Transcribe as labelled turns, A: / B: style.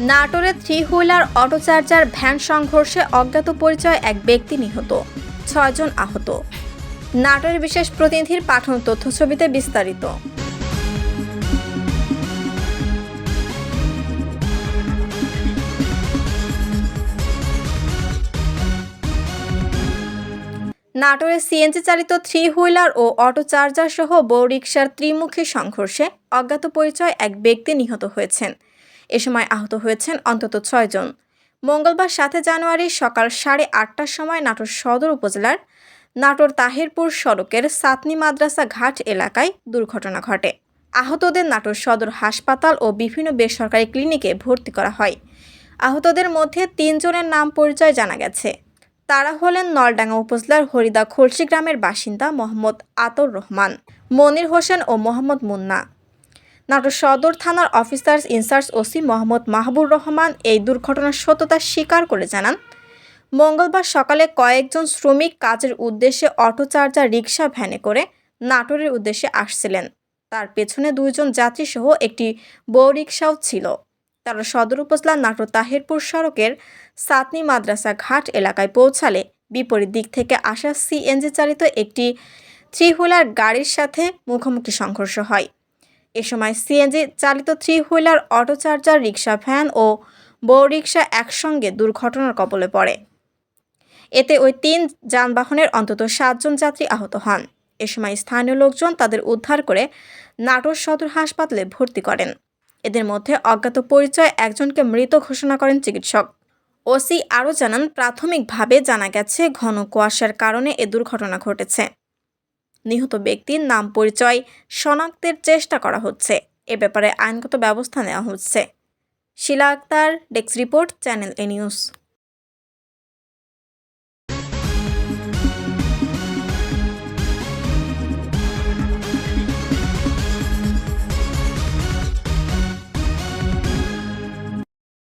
A: নাটোরে three wheeler auto charger van সংঘর্ষে অজ্ঞাত পরিচয় এক ব্যক্তি নিহত, ছয়জন আহত। নাটোরের বিশেষ প্রতিনিধির পাঠানো তথ্য ছবিতে বিস্তারিত। নাটোরে সিএনজি চালিত থ্রি হুইলার ও অটো চার্জার সহ বউ রিকশার ত্রিমুখী সংঘর্ষে অজ্ঞাত পরিচয় এক ব্যক্তি নিহত হয়েছেন। এ সময় আহত হয়েছেন অন্তত ছয়জন মঙ্গলবার সাতে জানুয়ারি সকাল সাড়ে আটটার সময় নাটোর সদর উপজেলার নাটোর তাহিরপুর সড়কের সাতনি মাদ্রাসা ঘাট এলাকায় দুর্ঘটনা ঘটে। আহতদের নাটোর সদর হাসপাতাল ও বিভিন্ন বেসরকারি ক্লিনিকে ভর্তি করা হয়। আহতদের মধ্যে তিনজনের নাম পরিচয় জানা গেছে। তারা হলেন নলডাঙ্গা উপজেলার হরিদা খলসি গ্রামের বাসিন্দা মোহাম্মদ আতর রহমান, মনির হোসেন ও মোহাম্মদ মুন্না। নাটোর সদর থানার officers incharge OC Mohammad Mahbur Rahman এই দুর্ঘটনার সত্যতা স্বীকার করে জানান। মঙ্গলবার সকালে কয়েকজন শ্রমিক কাজের উদ্দেশ্যে অটো চার্জার রিক্সা ভ্যানে করে নাটোরের উদ্দেশ্যে আসছিলেন। তার পেছনে দুইজন যাত্রীসহ একটি বউ রিক্সাও ছিল। তারা সদর উপজেলার নাটোর তাহিরপুর সড়কের সাতনি মাদ্রাসা ঘাট এলাকায় পৌঁছালে বিপরীত দিক থেকে আসা সিএনজি চালিত একটি থ্রি হুইলার গাড়ির সাথে মুখোমুখি সংঘর্ষ হয়। এ সময় সিএনজি চালিত three wheeler auto charger rickshaw van ও বউ রিক্সা একসঙ্গে দুর্ঘটনার কবলে পড়ে। এতে ওই তিন যানবাহনের অন্তত সাতজন যাত্রী আহত হন। এ সময় স্থানীয় লোকজন তাদের উদ্ধার করে নাটোর সদর হাসপাতালে ভর্তি করেন। এদের মধ্যে অজ্ঞাত পরিচয় একজনকে মৃত ঘোষণা করেন চিকিৎসক। ওসি আরও জানান, প্রাথমিকভাবে জানা গেছে, ঘন কুয়াশার কারণে এ দুর্ঘটনা ঘটেছে। নিহত ব্যক্তির নাম পরিচয় শনাক্তের চেষ্টা করা হচ্ছে। এ ব্যাপারে আইনগত ব্যবস্থা নেওয়া হচ্ছে। Shila Akter, desk report, channel A news.